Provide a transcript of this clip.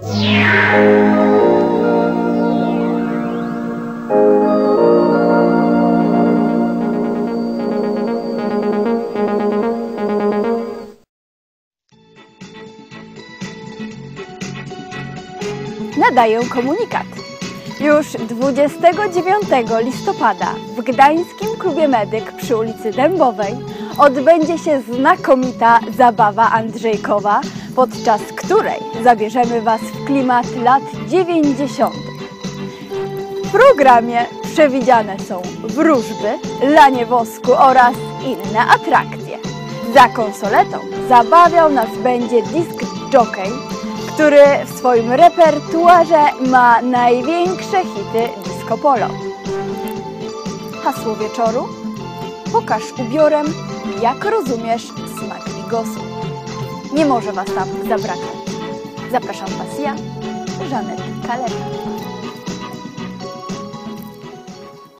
Nadaję komunikat. Już 29 listopada w Gdańskim Klubie Medyk przy ulicy Dębowej odbędzie się znakomita zabawa Andrzejkowa, podczas której zabierzemy Was w klimat lat 90. W programie przewidziane są wróżby, lanie wosku oraz inne atrakcje. Za konsoletą zabawiał nas będzie disk jockey, który w swoim repertuarze ma największe hity disco polo. Hasło wieczoru? Pokaż ubiorem, jak rozumiesz smak bigosu. Nie może Was tam zabraknąć. Zapraszam Was ja, Żanet Kaleta.